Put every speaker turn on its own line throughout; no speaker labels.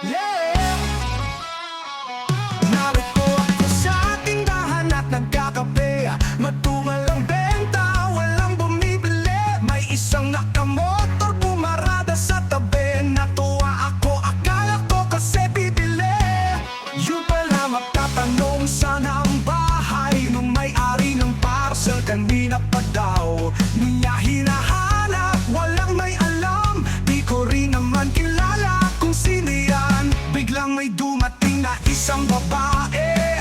Yeah! Isang babae.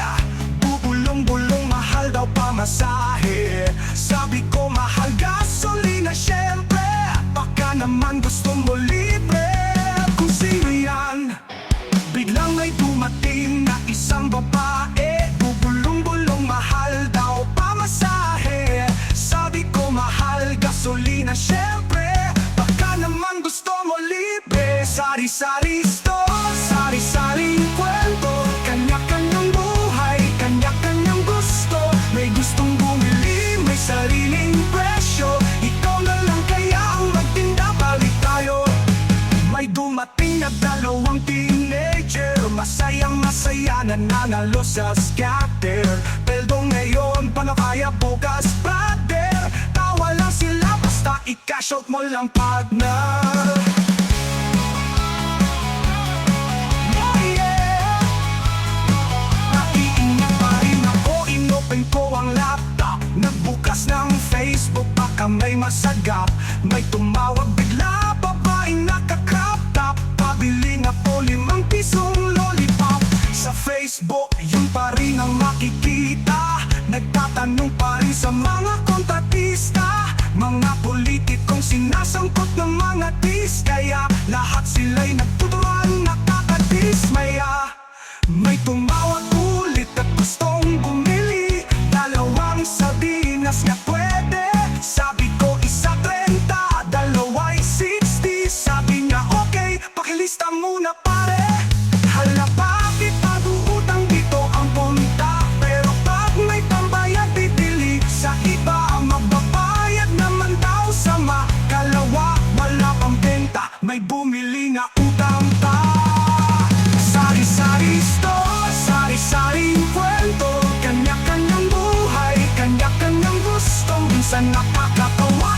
Bubulong-bulong mahal daw pamasahe. Sabi ko mahal gasolina syempre. Baka naman gusto mo libre. Kung sino yan Biglang may dumating na isang babae. Bubulong-bulong mahal daw pamasahe. Sabi ko mahal gasolina syempre. Baka naman gusto mo libre. Sari-sari dalawang teenager Masayang masaya nananalo sa scatter. Peldo ngayon, paano kaya bukas, brother? Tawa lang sila, basta i-cash out mo lang partner. Oh Facebook, baka may masagap. May tumawag bigla, Nagtatanong pa rin sa mga kontratista Mga politikong sinasangkot ng mga tis. Kaya lahat sila'y nagtutuan, nakakadismaya May tumawag ulit at gustong bumili. Dalawang sardinas nga pwede. Sabi ko isa 30, dalawa'y 60 Sabi niya okay, pakilista muna minsan nakakatawa